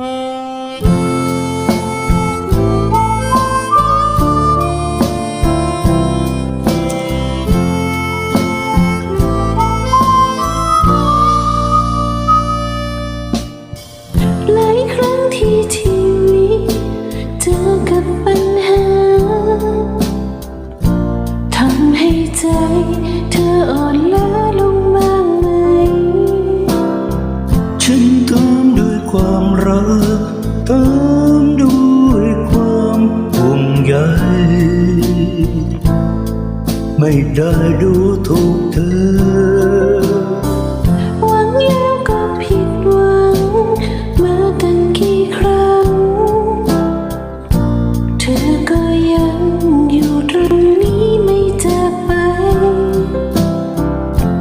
ห ไม่ได้ดูถูกเธอ หวังแล้วก็ผิดหวัง มาตั้งกี่ครั้ง เธอก็ยังอยู่ตรงนี้ไม่จากไป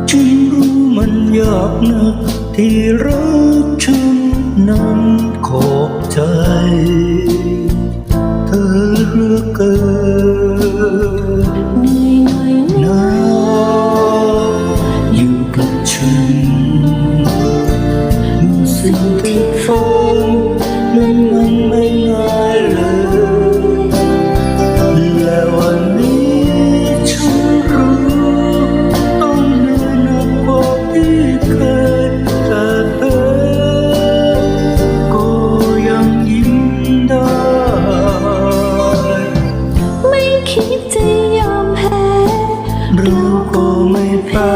ฉันรู้มันยากนักที่รักฉันนั้นขอบใจ คิดจะยอมแพ้เราก็ไม่แพ้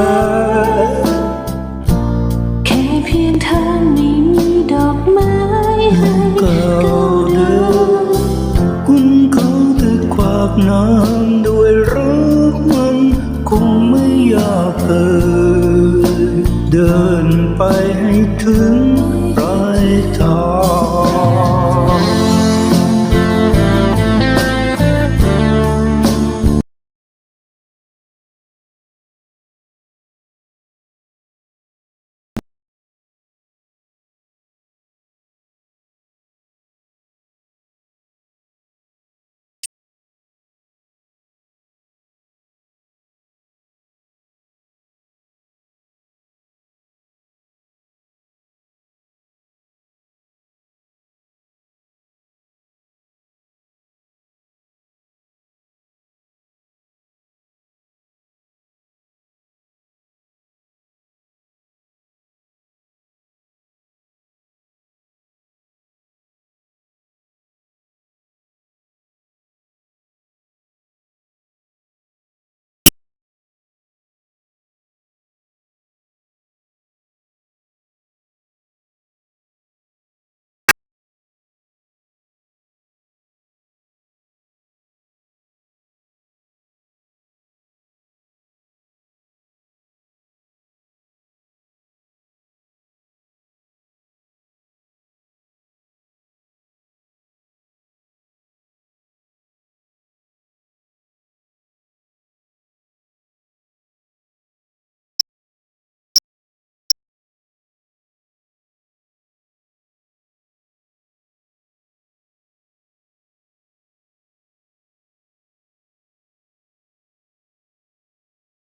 แค่เพียงเธอไม่มีดอกไม้ให้เก่าเก่าเดิเดิมมคุณเขาแต่ขวากน้ำด้วยรักมันคงไม่ยากเอ่ยเดินไปให้ถึงปลายทาง